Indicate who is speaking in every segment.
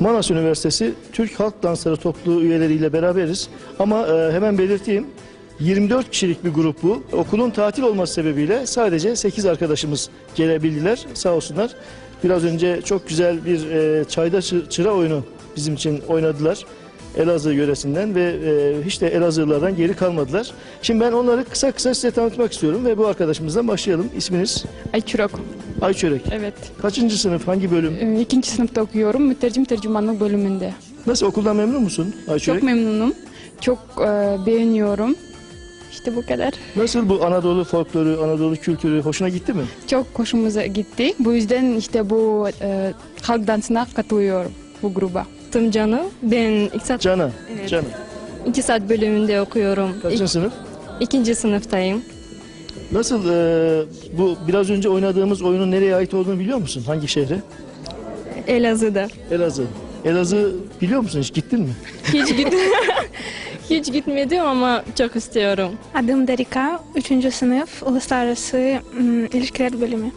Speaker 1: Manas Üniversitesi Türk Halk Dansları Topluluğu üyeleriyle beraberiz. Ama e, hemen belirteyim 24 kişilik bir grup bu. Okulun tatil olması sebebiyle sadece 8 arkadaşımız gelebildiler sağ olsunlar. Biraz önce çok güzel bir e, çayda çı- çıra oyunu bizim için oynadılar. Elazığ yöresinden ve e, hiç de Elazığlılardan geri kalmadılar. Şimdi ben onları kısa kısa size tanıtmak istiyorum ve bu arkadaşımızdan başlayalım. İsminiz
Speaker 2: Ayçurok.
Speaker 1: Ayçörek.
Speaker 2: Evet.
Speaker 1: Kaçıncı sınıf, hangi bölüm?
Speaker 2: Ee, İkinci sınıfta okuyorum. Mütercim tercümanlık bölümünde.
Speaker 1: Nasıl okuldan memnun musun Ayçörek?
Speaker 2: Çok memnunum. Çok e, beğeniyorum. İşte bu kadar.
Speaker 1: Nasıl bu Anadolu folkloru, Anadolu kültürü hoşuna gitti mi?
Speaker 2: Çok hoşumuza gitti. Bu yüzden işte bu e, halk dansına katılıyorum bu gruba.
Speaker 3: Tım Canı. Ben iktisat,
Speaker 1: Cana,
Speaker 3: Evet.
Speaker 1: Cana.
Speaker 3: iktisat bölümünde okuyorum.
Speaker 1: Kaçıncı
Speaker 3: İk,
Speaker 1: sınıf?
Speaker 3: ikinci sınıftayım.
Speaker 1: Nasıl e, bu biraz önce oynadığımız oyunun nereye ait olduğunu biliyor musun? Hangi şehre?
Speaker 3: Elazığ'da.
Speaker 1: Elazığ. Elazığ biliyor musun hiç gittin mi?
Speaker 3: Hiç git Hiç gitmedim ama çok istiyorum.
Speaker 4: Adım Derika, 3. sınıf Uluslararası ım, İlişkiler Bölümü.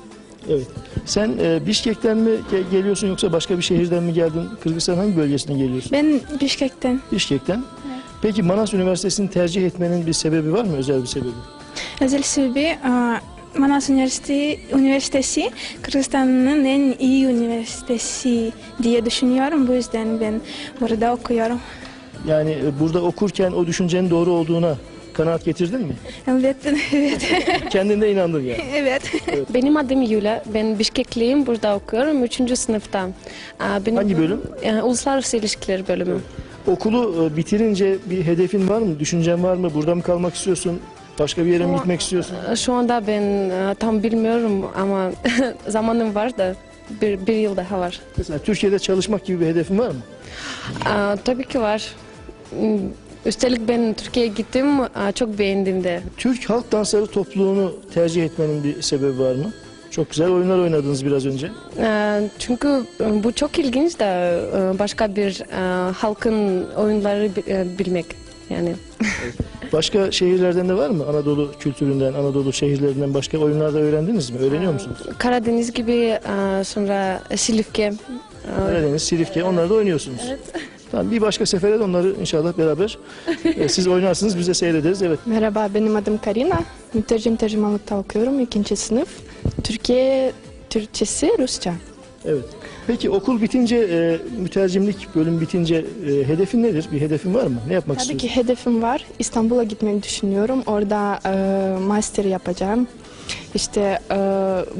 Speaker 1: Evet. Sen e, Bişkek'ten mi ge- geliyorsun yoksa başka bir şehirden mi geldin? Kırgızistan hangi bölgesinden geliyorsun?
Speaker 4: Ben Bişkek'ten.
Speaker 1: Bişkek'ten. Peki Manas Üniversitesi'ni tercih etmenin bir sebebi var mı? Özel bir sebebi?
Speaker 4: Özel sebebi aa, Manas Üniversitesi, Üniversitesi Kırgızistan'ın en iyi üniversitesi diye düşünüyorum. Bu yüzden ben burada okuyorum.
Speaker 1: Yani e, burada okurken o düşüncenin doğru olduğuna kanaat getirdin mi?
Speaker 4: Evet, evet,
Speaker 1: Kendinde inandın yani.
Speaker 4: evet.
Speaker 5: Benim adım Yula. Ben Bişkekliyim. Burada okuyorum. Üçüncü sınıfta. Aa, Benim,
Speaker 1: Hangi bölüm?
Speaker 5: Uluslararası İlişkiler bölümü.
Speaker 1: Okulu e, bitirince bir hedefin var mı? Düşüncen var mı? Burada mı kalmak istiyorsun? Başka bir yere mi gitmek istiyorsun?
Speaker 5: Ee, Şu anda ben e, tam bilmiyorum ama zamanım var da bir, bir yıl daha var.
Speaker 1: Mesela Türkiye'de çalışmak gibi bir hedefin var mı?
Speaker 5: Aa, tabii ki var. Hmm, Üstelik ben Türkiye'ye gittim. Aa, Çok beğendim de.
Speaker 1: Türk Halk Dansları topluluğunu tercih etmenin bir sebebi var mı? Çok güzel oyunlar oynadınız biraz önce.
Speaker 5: Ee, Çünkü e, bu çok ilginç de e, başka bir e, halkın oyunları bi- e, bilmek. Yani
Speaker 1: Başka şehirlerden de var mı? Anadolu kültüründen, Anadolu şehirlerinden başka oyunlar da öğrendiniz mi? Öğreniyor musunuz?
Speaker 5: Karadeniz gibi e, sonra Silifke.
Speaker 1: Karadeniz, Silifke onları da oynuyorsunuz. Evet. Tamam, bir başka sefere de onları inşallah beraber e, siz oynarsınız biz de seyrederiz. Evet.
Speaker 6: Merhaba, benim adım Karina. Mütercim tercümanlıkta okuyorum, ikinci sınıf. Türkiye Türkçesi, Rusça.
Speaker 1: Evet. Peki okul bitince, e, mütercimlik bölüm bitince e, hedefin nedir? Bir hedefin var mı? Ne yapmak
Speaker 6: Tabii
Speaker 1: istiyorsun?
Speaker 6: ki hedefim var. İstanbul'a gitmeyi düşünüyorum. Orada e, master yapacağım. İşte e,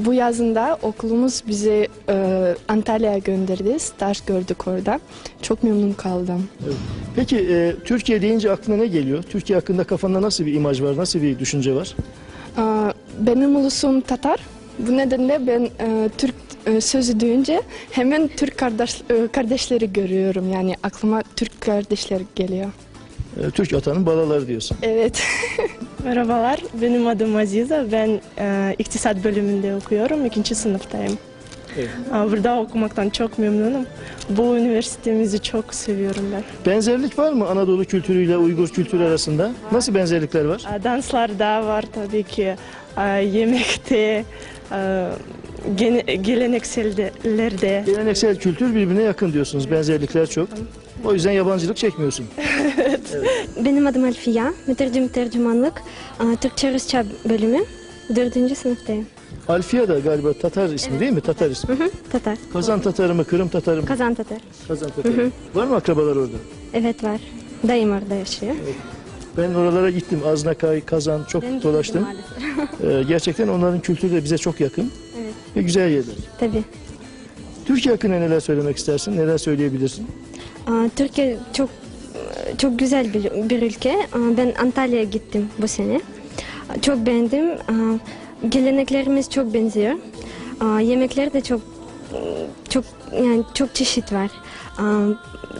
Speaker 6: bu yazında okulumuz bizi e, Antalya'ya gönderdi. Staj gördük orada. Çok memnun kaldım.
Speaker 1: Peki e, Türkiye deyince aklına ne geliyor? Türkiye hakkında kafanda nasıl bir imaj var? Nasıl bir düşünce var?
Speaker 6: E, benim ulusum Tatar. Bu nedenle ben e, Türk sözü duyunca hemen Türk kardeş, e, kardeşleri görüyorum. Yani aklıma Türk kardeşler geliyor.
Speaker 1: E, Türk atanın balaları diyorsun.
Speaker 6: Evet.
Speaker 7: Merhabalar, benim adım Aziza. Ben e, iktisat bölümünde okuyorum, ikinci sınıftayım.
Speaker 1: Evet.
Speaker 7: E, Burada okumaktan çok memnunum. Bu üniversitemizi çok seviyorum ben.
Speaker 1: Benzerlik var mı Anadolu kültürüyle Uygur kültürü arasında? Nasıl benzerlikler var?
Speaker 7: E, Danslarda var tabii ki, e, yemekte, e, gene- geleneksellerde.
Speaker 1: Geleneksel kültür birbirine yakın diyorsunuz. Benzerlikler çok. O yüzden yabancılık çekmiyorsun.
Speaker 8: Benim adım Alfiya, mütercim tercümanlık, Türkçe Rusça bölümü, dördüncü sınıftayım.
Speaker 1: Alfiya da galiba Tatar ismi değil mi? Tatar ismi.
Speaker 8: Hı hı, Tatar,
Speaker 1: Kazan Tatarı mı, Kırım Tatarı mı?
Speaker 8: Kazan Tatar.
Speaker 1: Kazan Tatarı. Var mı akrabalar orada?
Speaker 8: Evet var, dayım orada yaşıyor.
Speaker 1: Ben oralara gittim. Aznakay, Kazan çok
Speaker 8: Ben
Speaker 1: dolaştım. Ee, gerçekten onların kültürü de bize çok yakın. Ve güzel yerler.
Speaker 8: Tabii.
Speaker 1: Türkiye hakkında neler söylemek istersin? Neler söyleyebilirsin?
Speaker 8: Aa, Türkiye çok çok güzel bir, bir ülke. Aa, Ben Antalya'ya gittim bu sene. Çok beğendim. Aa, Geleneklerimiz çok benziyor. Aa, Yemekler de çok çok yani çok çeşit var. Aa,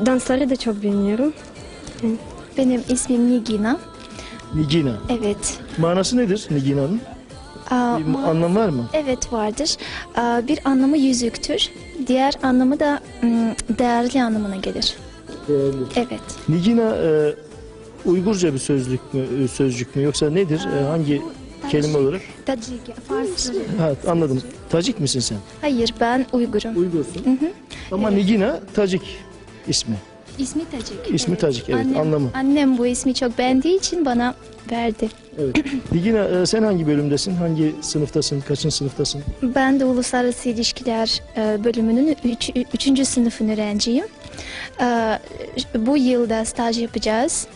Speaker 8: Dansları da çok beğeniyorum.
Speaker 9: Benim ismim Nigina.
Speaker 1: Nigina.
Speaker 9: Evet.
Speaker 1: Manası nedir Nigina'nın?
Speaker 9: Aa,
Speaker 1: Bir
Speaker 9: ma-
Speaker 1: anlam var mı?
Speaker 9: evet vardır. Aa, bir anlamı yüzüktür. Diğer anlamı da ım, değerli anlamına gelir.
Speaker 1: Değerli.
Speaker 9: Evet.
Speaker 1: Nigina e, Uygurca bir sözlük mü, e, sözcük mü yoksa nedir? E, hangi kelime olarak?
Speaker 9: Tacik, Farsça.
Speaker 1: Ha, anladım. Tacik misin sen?
Speaker 9: Hayır ben Uygurum.
Speaker 1: Uygursun. Ama Nigina Tacik ismi.
Speaker 9: İsmi Tacik.
Speaker 1: İsmi Tacik, evet,
Speaker 9: Annem,
Speaker 1: anlamı.
Speaker 9: Annem bu ismi çok beğendiği için bana verdi.
Speaker 1: Evet. Ligina e, sen hangi bölümdesin? Hangi sınıftasın? Kaçıncı sınıftasın?
Speaker 9: Ben de Uluslararası İlişkiler e, bölümünün 3. sınıfın öğrenciyim. E, Bu yılda staj yapacağız.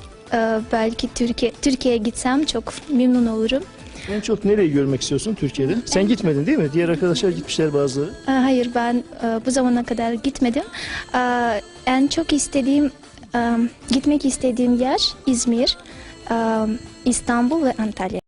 Speaker 9: Belki Türkiye Türkiye'ye gitsem çok memnun olurum.
Speaker 1: En çok nereyi görmek istiyorsun Türkiye'de? Sen gitmedin değil mi? Diğer arkadaşlar gitmişler bazıları.
Speaker 9: E, Hayır ben e, bu zamana kadar gitmedim. E, En çok istediğim e, gitmek istediğim yer İzmir, e, İstanbul ve Antalya.